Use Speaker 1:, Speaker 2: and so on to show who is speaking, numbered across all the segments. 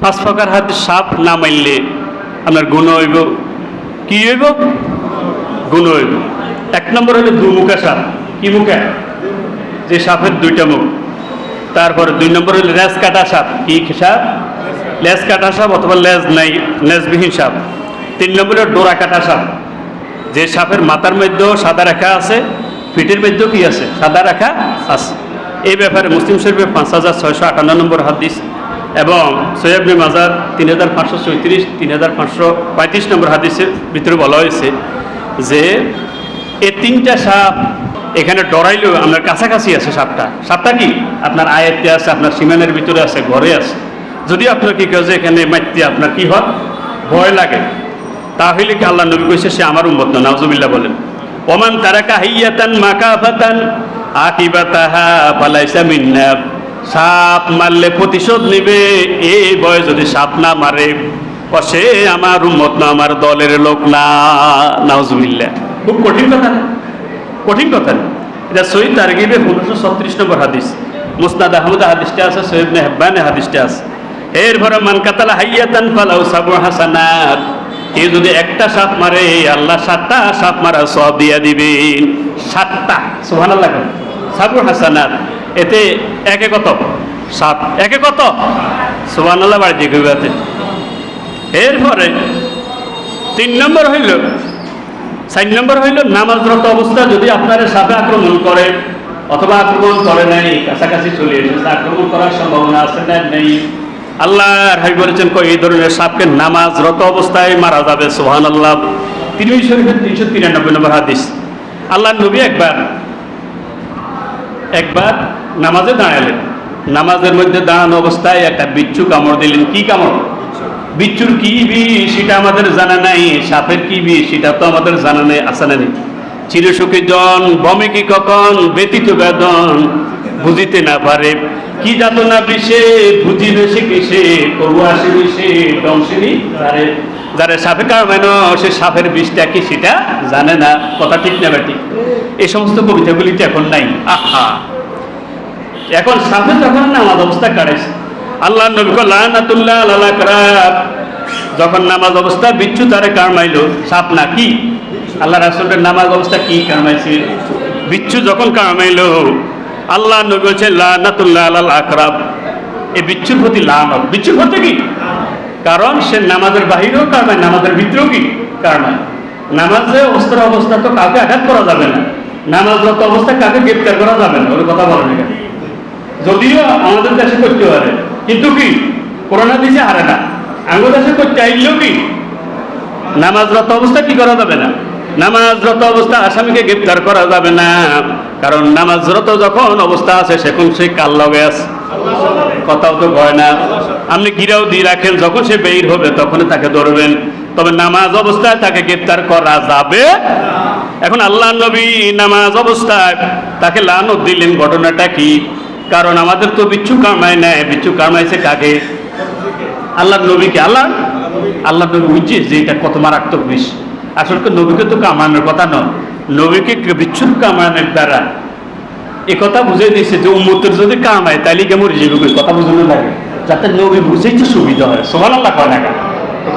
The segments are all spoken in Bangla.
Speaker 1: পাঁচ প্রকার হাতে সাপ না মারলে আপনার গুণ হইব। কি হইব? গুণ হইব। এক নম্বর হলো দুমুখা সাপ। কি মুখা? যে সাপের দুইটা মুখ। তারপরে দুই নম্বর হলো লেজ কাটা সাপ। কি সাপ? লেজ কাটা সাপ অথবা লেজ নাই, লেজবিহীন সাপ। তিন নম্বরে ডোরা কাটা সাপ। যে সাপের মাথার মধ্যেও সাদা রেখা আছে পিঠের মধ্যেও কি আছে? সাদা রেখা আছে। এই ব্যাপারে মুসলিম শরীফের পাঁচ হাজার ছয়শো আটান্ন নম্বর হাদিস এবং সৈয়বনে মাজার তিন হাজার পাঁচশো চৌত্রিশ তিন হাজার পাঁচশো পঁয়ত্রিশ নম্বর হাদিসের ভিতরে বলা হয়েছে যে এই তিনটা সাপ এখানে ডরাইলেও আপনার কাছাকাছি আছে সাপটা। সাপটা কি? আপনার আয়ত্তে আছে, আপনার সীমানের ভিতরে আছে, ঘরে আছে। যদি আপনার কি যে এখানে মাইতে আপনার কি হয়? ভয় লাগে। তাহলে কি আল্লাহ নবী কইছে, সে আমার উম্মত না, নাউজুবিল্লাহ বলেন। ওমান তারাকা হাইয়াতান মাকাফাতান আকিবাতাহা, ফালাইসা মিন্না। সাপ মারলে প্রতিশোধ নিবে। এই বয় যদি সাপ না মারে কষে আমার উম্মত না, আমার দলের লোক না। নাউজুবিল্লাহ। খুব কঠিন কথা না? কঠিন কথা না? এটা সৈয়দ তারগিবে পনেরোশো ছত্রিশ নম্বর হাদিস। মুসনাদ আহমদ হাদিসটা আছে সৈয়দ নেহবানে হাদিসটা আছে। এর ভরে মান কাতালা হাইয়াতান ফালাউ সাবু হাসানাত। কেউ যদি একটা সাপ মারে, আল্লাহ সাতটা সাপ মারা সব দিয়া দিবেন সাতটা সুহান আল্লাহ সাবু হাসানাত। এতে একে কত? সাত। একে কত? সুহান আল্লাহ বাড়ি দিকে এরপরে তিন নম্বর হইল, চার নম্বর হইল নামাজরত অবস্থা। যদি আপনার সাপে আক্রমণ করে অথবা আক্রমণ করে নাই, কাছাকাছি চলে এসেছে, আক্রমণ করার সম্ভাবনা আছে না নেই? আল্লাহ হাই বলেছেন এই ধরনের সাপকে নামাজরত অবস্থায় মারা যাবে। সোহান আল্লাহ তিরমি শরীফের তিনশো তিরানব্বই নম্বর হাদিস। আল্লাহ নবী একবার একবার নামাজে দাঁড়ালেন। নামাজের মধ্যে দাঁড়ানো অবস্থায় একটা বিচ্ছু কামড় দিলেন। কি কামড়? বিচ্ছুর কি বিষ সেটা আমাদের জানা নাই। সাপের কি বিষ সেটা তো আমাদের জানা নেই আসা নেই। চিরসুখী জন, বমে কি কখন? ব্যতীত বেদন বুঝিতে না পারে। কি যাত না বিষে বুঝি সে কিসে? তবু বিষে দংশিনী তারে। যারা সাপে কারমাইন সে সাপের বিষটা কি সেটা জানে না। কথা ঠিক না ব্যাটি? এই সমস্ত কবিতাগুলি তো এখন নাই। আহা! এখন সাপে যখন নামাজ অবস্থা কাটাইছে আল্লাহ করাব যখন নামাজ অবস্থা বিচ্ছু তারে কারমাইলো সাপ না কি? আল্লাহ রাসুলের নামাজ অবস্থা কি কারমাইছে বিচ্ছু যখন কারমাইলো আল্লাহ নবী হচ্ছে আকরাব। এই বিচ্ছুর প্রতি লানত। বিচ্ছুর প্রতি কি? কারণ সে নামাজের বাহিরেও কারমায় নামাজের ভিতরেও কি কারমায় নামাজে অস্ত্র অবস্থা তো কাউকে আঘাত করা যাবে না। নামাজরত অবস্থা কাউকে গ্রেপ্তার করা যাবে না। ওর কথা বলেন এখানে। যদিও আমাদের দেশে করতে পারে, কিন্তু কি? করোনা দিছে হারে না। আমাদের দেশে করতে আইলেও কি? নামাজরত অবস্থা কি করা যাবে না? নামাজরত অবস্থা আসামিকে গ্রেপ্তার করা যাবে না। কারণ নামাজরত যখন অবস্থা আছে, সেখন সে কাল লগে আছে? কথাও তো ভয় না। আপনি গিরাও দিয়ে রাখেন, যখন সে বের হবে তখন তাকে ধরবেন। তবে নামাজ অবস্থায় তাকে গ্রেপ্তার করা যাবে এখন আল্লাহ নবী নামাজ অবস্থায় তাকে লানত দিলেন। ঘটনাটা কি? কারণ আমাদের তো বিচ্ছু কামায় নেয়, বিচ্ছু কামাইছে কাকে? আল্লাহ নবীকে। আল্লাহ? আল্লাহ নবী বুঝছে যে এটা কত মারাত্মক বিষ। আসলে নবীকে তো কামানোর কথা নয়। নবীকে বিচ্ছুর কামানোর দ্বারা এ কথা বুঝে দিয়েছে যে উম্মতের যদি কামায় তাহলে কেমন রিজিবি করি কথা বুঝানো লাগে। যাতে নবী বুঝেইতে সুবিধা হয়। সোহান আল্লাহ কয় না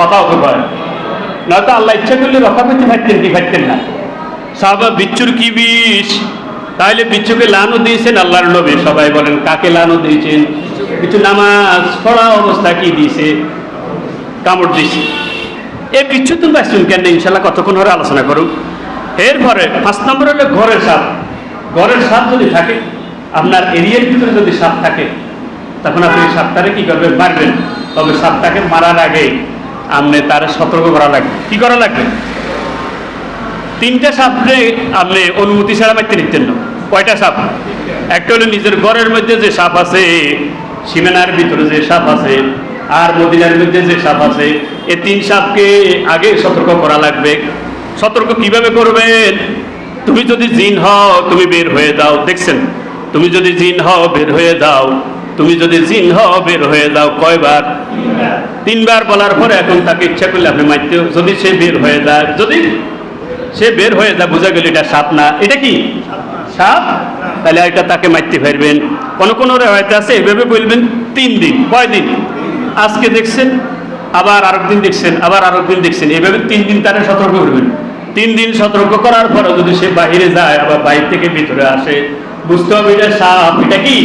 Speaker 1: কথা হতে পারে নয়তো আল্লাহ ইচ্ছা করলে রক্ষা করতে পারতেন কি পারতেন না। সাহাবা, বিচ্ছুর কি বিষ? তাহলে বিচ্ছুকে লানও দিয়েছেন আল্লাহর নবী। সবাই বলেন, কাকে লানও দিয়েছেন? কিছু নামাজ পড়া অবস্থা কি দিয়েছে? কামড় দিয়েছে। এই বিচ্ছু তুমি আসছেন কেন ইনশাল্লাহ কতক্ষণ ধরে আলোচনা করুক। এরপরে পাঁচ নম্বর হলো ঘরের সাপ ঘরের সাপ যদি থাকে, আপনার এরিয়ার ভিতরে যদি সাপ থাকে, তখন আপনি সাপটারে কি করবেন? মারবেন। তবে সাপটাকে মারার আগে আপনি তার সতর্ক করা লাগবে। কি করা লাগবে? তিনটা সাপরে আপনি অনুমতি ছাড়া মারতে নিতেন না। কয়টা সাপ? একটা হলো নিজের ঘরের মধ্যে যে সাপ আছে, সীমানার ভিতরে যে সাপ আছে, আর মদিনার মধ্যে যে সাপ আছে, এই তিন সাপকে আগে সতর্ক করা লাগবে। সতর্ক কীভাবে করবেন? তুমি যদি জিন হও, তুমি বের হয়ে যাও। দেখছেন? তুমি যদি জিন হও, বের হয়ে যাও। তুমি যদি জিন হও, বের হয়ে যাও। কয়বার? তিনবার বলার পরে এখন তাকে ইচ্ছা করলে আপনি মারতে যদি সে বের হয়ে যায় যদি সে বের হয়ে যায়, বোঝা গেল এটা সাপ না। এটা কি? সাপ তাহলে এটা তাকে মারতে পারবেন। কোনো কোন রেওয়ায়তে আছে, এভাবে বলবেন, তিন দিন, কয় দিন? আজকে দেখছেন, আবার আরেক দিন দেখছেন, আবার আরেক দিন দেখছেন। এভাবে তিন দিন তারা সতর্ক করবেন। তিন দিন সতর্ক করার পরে যদি সে বাইরে যায়, আবার বাইরে থেকে ভিতরে আসে, বুঝতে হবে এটা সাপ, এটা কি?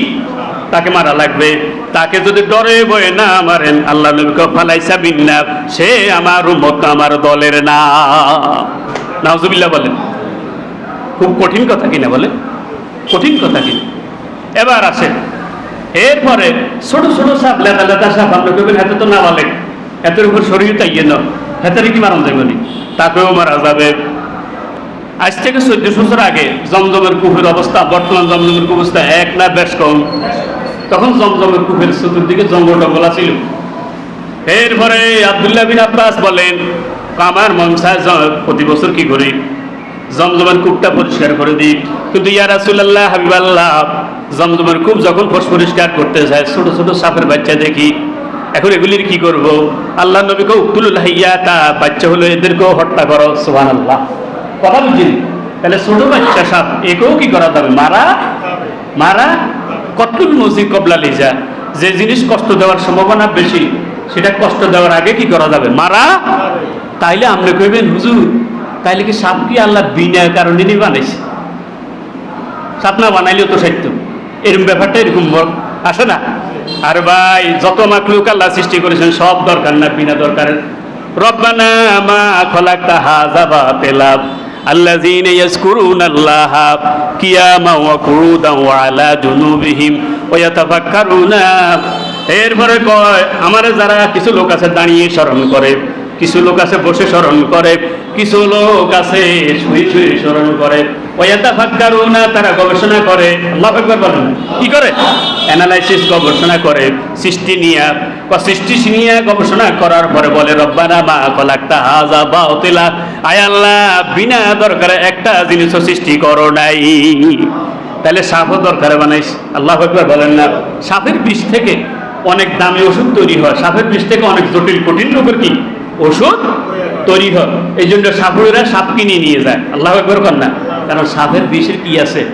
Speaker 1: তাকে মারা লাগবে। তাকে যদি ডরে বয়ে না মারেন, আল্লাহ নবীকে ফালাইসা বিন্না সে আমার উম্মত, আমার দলের না। নাউজুবিল্লাহ বলেন। খুব কঠিন কথা কিনা বলে? কঠিন কথা কি এবার আসেন। এরপরে ছোট ছোট সাপ, লেদা লেদা সাপ আপনি কবেন হাতে তো না বলে। হাতের উপর শরীর তাইয়ে না। হাতের কি মারা যাবে তাকেও মারা যাবে। আজ থেকে চোদ্দ বছর আগে জমজমের কুফের অবস্থা, বর্তমান জমজমের অবস্থা এক না বেশ কম। তখন জমজমের কুফের চতুর্দিকে জঙ্গল টঙ্গলা ছিল এরপরে আবদুল্লাহ বিন আব্বাস বলেন আমার মন চায় জ- প্রতি বছর কি করি? জমজমের কূপটা পরিষ্কার করে দিই কিন্তু ইয়া রাসুল্লাহ হাবিবাল্লাহ, জমজমের কূপ যখন পরিষ্কার করতে যায়, ছোট ছোট সাপের বাচ্চা দেখি। এখন এগুলির কি করব? আল্লাহ নবীকে উকুলুল হাইয়া, তা বাচ্চা হলো এদেরকেও হত্যা করো। সুহান আল্লাহ কথা বুঝিনি তাহলে ছোট বাচ্চা সাপ, একেও কি করা যাবে? মারা? মারা? কতটুকু মসজিদ কবলা লিজা? যে জিনিস কষ্ট দেওয়ার সম্ভাবনা বেশি, সেটা কষ্ট দেওয়ার আগে কি করা যাবে? মারা? তাইলে আপনি কইবেন, হুজুর তাইলে কি সাপ কি আল্লাহ বিনা কারণে নিয়ে বানাইছে সাপ না বানাইলেও তো সত্য এরকম ব্যাপারটা এরকম ব- আসে না আর ভাই যত মাকলুক আল্লাহ সৃষ্টি করেছেন সব দরকার না বিনা দরকারের রব্বানা মা খলাকতা হাযা বাতিলা الذين يذكرون الله قياما وقعودا وعلى جنوبهم ويتفكرون এরপরে কয় আমার যারা কিছু লোক আছে দাঁড়িয়ে স্মরণ করে কিছু লোক আছে বসে স্মরণ করে, কিছু লোক আছে শুয়ে শুয়ে স্মরণ করে। না তারা গবেষণা করে। আল্লাহ কি করে? অ্যানালাইসিস গবেষণা করে, সৃষ্টি নিয়ে, বা সৃষ্টি নিয়ে গবেষণা করার পরে বলে, রব্বানা মা কলাক্তা হাজা বা অতিলা আয় বিনা দরকারে একটা জিনিসও সৃষ্টি করো নাই। তাহলে সাপও দরকারে বানাইস আল্লাহ একবার বলেন না। সাপের বিষ থেকে অনেক দামি ওষুধ তৈরি হয়। সাপের বিষ থেকে অনেক জটিল, কঠিন রোগের কি? ওষুধ তৈরি হয়। এই জন্য সাপুরেরা সাপ কিনে নিয়ে যায়। আল্লাহ একবার কর না। কারণ সাপের বিষের কি আছে?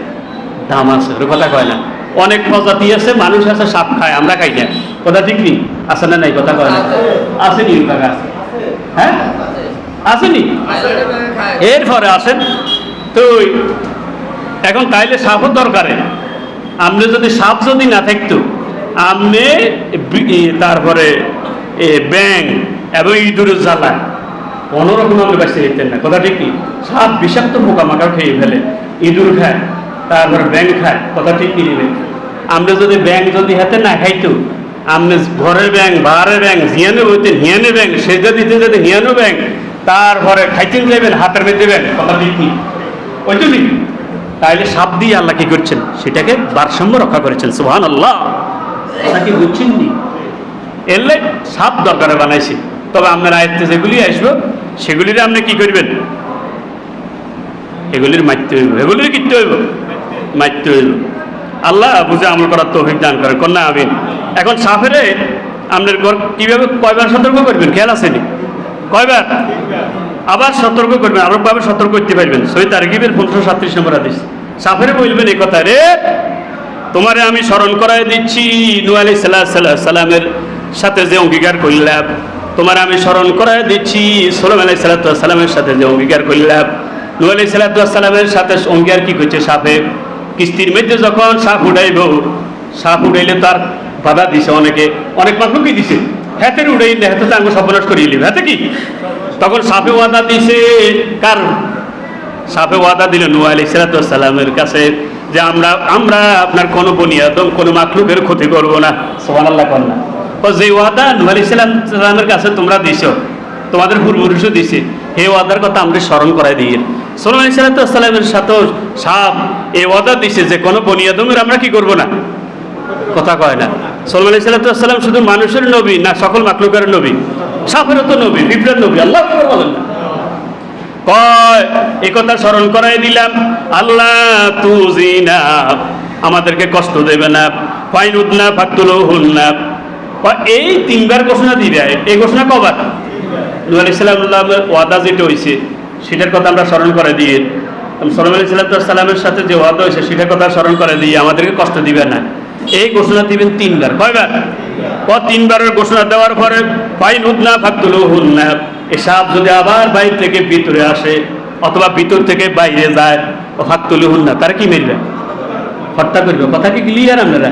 Speaker 1: দাম আছে ওর কথা কয় না। অনেক প্রজাতি আছে মানুষ আছে সাপ খায় আমরা খাই না। কথা ঠিক নেই? আছে না নাই? কথা কয় না। আছে নি হ্যাঁ? আসেনি এরপরে আসেন তো এখন তাইলে সাপও দরকারে। আপনি যদি সাপ যদি না থাকতো আপনি তারপরে এ, ব্যাং এবং ইঁদুরের জ্বালা কোনোরকম আপনি বাঁচতে দিতেন না। কথা ঠিক কি? সাপ বিষাক্ত পোকামাকড় খেয়ে ফেলে। ইঁদুর খায়, তারপরে ব্যাং খায়, কথা ঠিক কি নেবেন আমরা যদি ব্যাং যদি হাতে না খাইতো আপনি ঘরের ব্যাং বাহারের ব্যাং হিয়ানো বইতেন হিয়ানো ব্যাং সেজা দিতে যদি হিয়ানো ব্যাং তারপরে খাইতেন যাবেন হাতের মধ্যে ব্যাং কথা ঠিক কি? ওই তো তাইলে সাপ দিয়ে আল্লাহ কি করছেন? সেটাকে ভারসাম্য রক্ষা করেছেন সুহান আল্লাহ নাকি বুঝছেন নি? এলে সাপ দরকারে বানাইছি। তবে আপনার আয়ত্তে যেগুলি আসব, সেগুলির আপনি কি করবেন? এগুলির মারতে হইব। এগুলির কিনতে হইব? মারতে হইব। আল্লাহ বুঝে আমল করার তৌফিক দান করেন। কন্যা, আমিন। এখন সাপেরে আপনার ঘর কীভাবে, কয়বার সতর্ক করবেন? খেয়াল আসেনি কয়বার? আবার সতর্ক করবেন। আরোভাবে সতর্ক করতে পারবেন। সই তারকিবের পনেরোশো সাতত্রিশ নম্বর আদেশ সাফেরে বলবেন এই কথা, রে, তোমারে আমি স্মরণ করাই দিচ্ছি। নু আলি সাল্লাহ সাল্লাহ সাল্লামের সাথে যে অঙ্গীকার করলাম। তোমার আমি স্মরণ করাই দিচ্ছি। সোলাম আলাই সাল্লামের সাথে যে অঙ্গীকার করলাম। নু সাল্লামের সাথে অঙ্গীকার কি করছে সাপে? কিস্তির মধ্যে যখন সাপ উঠাইব, সাপ উঠাইলে তার বাধা দিছে অনেকে। অনেক মানুষ কি দিছে? হাতের উড়াই হাতে তো আঙ্গুল সর্বনাশ করিয়ে নিবে। হাতে কি? তখন সাপে ওয়াদা দিছে। কার? সাপে ওয়াদা দিল নু আলি সালামের কাছে যে আমরা আমরা আপনার কোনো বনিয়াদম কোনো মাকলুকের ক্ষতি করব না। সোহান আল্লাহ কন্যা। ও যে ওয়াদা নু আলি কাছে তোমরা দিছ। তোমাদের পূর্বপুরুষও দিছে। এই ওয়াদার কথা আমরা স্মরণ করাই দিয়ে। সোলাম আলি সালামের সাথেও সাপ এই ওয়াদা দিছে যে, কোনো বনিয়াদমের আমরা কি করব না? কথা কয় না। সালমান আলি সাল্লাম শুধু মানুষের নবী না, সকল মাকলুকের নবী। সাফেরও তো নবী বিপ্লব নবী, আল্লাহ বলেন না। কয়, এ কথা স্মরণ করাই দিলাম। আল্লাহ তুজিনা, আমাদেরকে কষ্ট দেবে না। ফাইন উদনা ফাতুলো হুন না। এই তিনবার ঘোষণা দিবে এই ঘোষণা কবার? সাল্লামের ওয়াদা যেটা হয়েছে সেটার কথা আমরা স্মরণ করে দিয়ে সালাম আলি সাথে যে ওয়াদা হয়েছে সেটার কথা স্মরণ করে দিয়ে আমাদেরকে কষ্ট দিবে না। এই ঘোষণা দিবেন তিনবার। কয়বার? তিনবারের ঘোষণা দেওয়ার পরে, ফাইন হুদনা ফাকতুল এ সাপ যদি আবার বাইরে থেকে ভিতরে আসে, অথবা ভিতর থেকে বাইরে যায়, ও ফাকতুল হুন্না তারা কি মেরবে হত্যা করবে। কথা কি ক্লিয়ার আপনারা?